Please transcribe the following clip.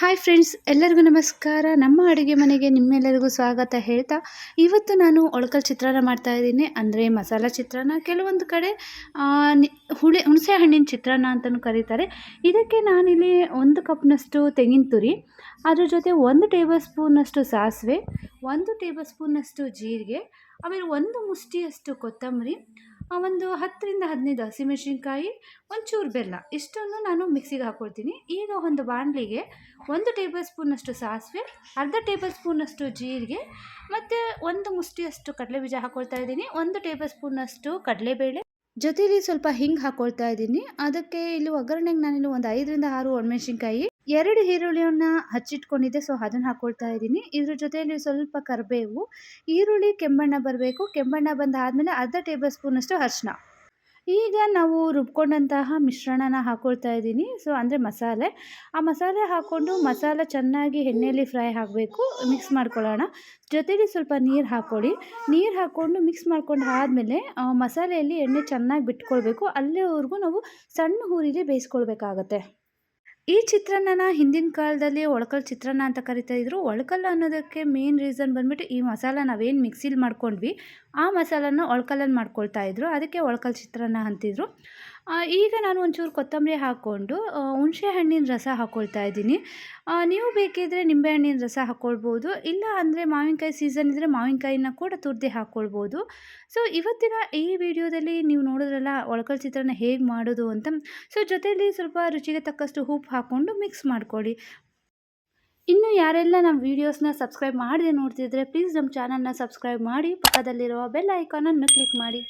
Hi friends ಎಲ್ಲರಿಗೂ ನಮಸ್ಕಾರ. ನಮ್ಮ ಅಡುಗೆ ಮನೆಗೆ ನಿಮ್ಮೆಲ್ಲರಿಗೂ ಸ್ವಾಗತ ಹೇಳ್ತಾ, ಇವತ್ತು ನಾನು ಒಳಕಲ್ ಚಿತ್ರಾನ್ನ ಮಾಡ್ತಾ ಇದ್ದೀನಿ. ಅಂದರೆ ಮಸಾಲ ಚಿತ್ರಾನ್ನ, ಕೆಲವೊಂದು ಕಡೆ ಹುಳಿ, ಹುಣಸೆ ಹಣ್ಣಿನ ಚಿತ್ರಾನ್ನ ಅಂತಲೂ ಕರೀತಾರೆ. ಇದಕ್ಕೆ ನಾನಿಲ್ಲಿ ಒಂದು ಕಪ್ನಷ್ಟು ತೆಂಗಿನ ತುರಿ, ಅದ್ರ ಜೊತೆ ಒಂದು ಟೇಬಲ್ ಸ್ಪೂನಷ್ಟು ಸಾಸಿವೆ, ಒಂದು ಟೇಬಲ್ ಸ್ಪೂನಷ್ಟು ಜೀರಿಗೆ, ಆಮೇಲೆ ಒಂದು ಮುಷ್ಟಿಯಷ್ಟು ಕೊತ್ತಂಬರಿ ಒಂದು ಹತ್ತರಿಂದ ಹದಿನೈದು ಹಸಿಮೆಣಸಿನ್ಕಾಯಿ, ಒಂಚೂರು ಬೆಲ್ಲ, ಇಷ್ಟನ್ನು ನಾನು ಮಿಕ್ಸಿಗೆ ಹಾಕ್ಕೊಳ್ತೀನಿ ಈಗ ಒಂದು ಬಾಣಲಿಗೆ ಒಂದು ಟೇಬಲ್ ಸ್ಪೂನಷ್ಟು ಸಾಸಿವೆ, ಅರ್ಧ ಟೇಬಲ್ ಸ್ಪೂನಷ್ಟು ಜೀರಿಗೆ, ಮತ್ತು ಒಂದು ಮುಷ್ಟಿಯಷ್ಟು ಕಡಲೆ ಬೀಜ ಹಾಕ್ಕೊಳ್ತಾ ಇದ್ದೀನಿ, ಒಂದು ಟೇಬಲ್ ಸ್ಪೂನಷ್ಟು ಕಡಲೆಬೇಳೆ. ಜೊತೆಲಿ ಸ್ವಲ್ಪ ಹಿಂಗೆ ಹಾಕ್ಕೊಳ್ತಾ ಇದ್ದೀನಿ. ಅದಕ್ಕೆ ಇಲ್ಲಿ ಒಗ್ಗರಣೆಗೆ ನಾನಿಲ್ಲಿ ಒಂದು ಐದರಿಂದ ಆರು ಒಣಮೆಣಸಿನ್ಕಾಯಿ. ಎರಡು ಈರುಳ್ಳಿಯನ್ನು ಹಚ್ಚಿಟ್ಕೊಂಡಿದ್ದೆ ಸೊ ಅದನ್ನು ಹಾಕ್ಕೊಳ್ತಾ ಇದ್ದೀನಿ. ಇದ್ರ ಜೊತೆಯಲ್ಲಿ ಸ್ವಲ್ಪ ಕರಿಬೇವು, ಈರುಳ್ಳಿ, ಕೆಂಬಣ್ಣ ಬರಬೇಕು. ಕೆಂಬಣ್ಣ ಬಂದಾದಮೇಲೆ ಅರ್ಧ ಟೇಬಲ್ ಸ್ಪೂನಷ್ಟು ಅರಿಶಿನ ಈಗ ನಾವು ರುಬ್ಕೊಂಡಂತಹ ಮಿಶ್ರಣನ ಹಾಕ್ಕೊಳ್ತಾ ಇದ್ದೀನಿ. ಸೊ ಅಂದರೆ ಮಸಾಲೆ. ಆ ಮಸಾಲೆ ಹಾಕ್ಕೊಂಡು ಮಸಾಲೆ ಚೆನ್ನಾಗಿ ಎಣ್ಣೆಯಲ್ಲಿ ಫ್ರೈ ಆಗಬೇಕು. ಮಿಕ್ಸ್ ಮಾಡ್ಕೊಳ್ಳೋಣ. ಜೊತೆಗೆ ಸ್ವಲ್ಪ ನೀರು ಹಾಕ್ಕೊಳ್ಳಿ. ನೀರು ಹಾಕ್ಕೊಂಡು ಮಿಕ್ಸ್ ಮಾಡ್ಕೊಂಡು ಆದಮೇಲೆ ಮಸಾಲೆಯಲ್ಲಿ ಎಣ್ಣೆ ಚೆನ್ನಾಗಿ ಬಿಟ್ಕೊಳ್ಬೇಕು. ಅಲ್ಲಿವರೆಗೂ ನಾವು ಸಣ್ಣ ಊರಿಗೆ ಬೇಯಿಸ್ಕೊಳ್ಬೇಕಾಗತ್ತೆ. ಈ ಚಿತ್ರಾನ್ನನ ಹಿಂದಿನ ಕಾಲದಲ್ಲಿ ಒಳಕಲ್ ಚಿತ್ರಾನ್ನ ಅಂತ ಕರಿತಾ ಇದ್ರು ಒಳಕಲ್ ಅನ್ನೋದಕ್ಕೆ ಮೇನ್ ರೀಸನ್ ಬಂದ್ಬಿಟ್ಟು ಈ ಮಸಾಲ ನಾವೇನು ಮಿಕ್ಸಿಲಿ ಮಾಡ್ಕೊಂಡ್ವಿ, ಆ ಮಸಾಲನ ಒಳ್ಕಲ್ಲಲ್ಲಿ ಮಾಡ್ಕೊಳ್ತಾ ಇದ್ರು ಅದಕ್ಕೆ ಒಳಕಲ್ ಚಿತ್ರಾನ್ನ ಅಂತಿದ್ರು. ಈಗ ನಾನು ಒಂಚೂರು ಕೊತ್ತಂಬರಿ ಹಾಕ್ಕೊಂಡು ಹುಣಸೆ ಹಣ್ಣಿನ ರಸ ಹಾಕ್ಕೊಳ್ತಾ ಇದ್ದೀನಿ. ನೀವು ಬೇಕಿದ್ದರೆ ನಿಂಬೆ ನಿಂಬೆಹಣ್ಣಿನ ರಸ ಹಾಕ್ಕೊಳ್ಬೋದು ಇಲ್ಲ ಅಂದರೆ ಮಾವಿನಕಾಯಿ ಸೀಸನ್ ಇದ್ದರೆ ಮಾವಿನಕಾಯಿನ ಕೂಡ ತುರ್ದಿ ಹಾಕ್ಕೊಳ್ಬೋದು ಸೊ ಇವತ್ತಿನ ಈ ವಿಡಿಯೋದಲ್ಲಿ ನೀವು ನೋಡಿದ್ರಲ್ಲ, ಒಳಕಲ್ ಚಿತ್ರನ ಹೇಗೆ ಮಾಡೋದು ಅಂತ. ಸೊ ಜೊತೆಯಲ್ಲಿ ಸ್ವಲ್ಪ ರುಚಿಗೆ ತಕ್ಕಷ್ಟು ಉಪ್ಪು ಹಾಕ್ಕೊಂಡು ಮಿಕ್ಸ್ ಮಾಡ್ಕೊಳ್ಳಿ. ಇನ್ನು ಯಾರೆಲ್ಲ ನಮ್ಮ ವೀಡಿಯೋಸ್ನ ಸಬ್ಸ್ಕ್ರೈಬ್ ಮಾಡದೆ ನೋಡ್ತಿದ್ರೆ ಪ್ಲೀಸ್ ನಮ್ಮ ಚಾನಲ್ನ ಸಬ್ಸ್ಕ್ರೈಬ್ ಮಾಡಿ, ಪಕ್ಕದಲ್ಲಿರುವ ಬೆಲ್ ಐಕಾನನ್ನು ಕ್ಲಿಕ್ ಮಾಡಿ.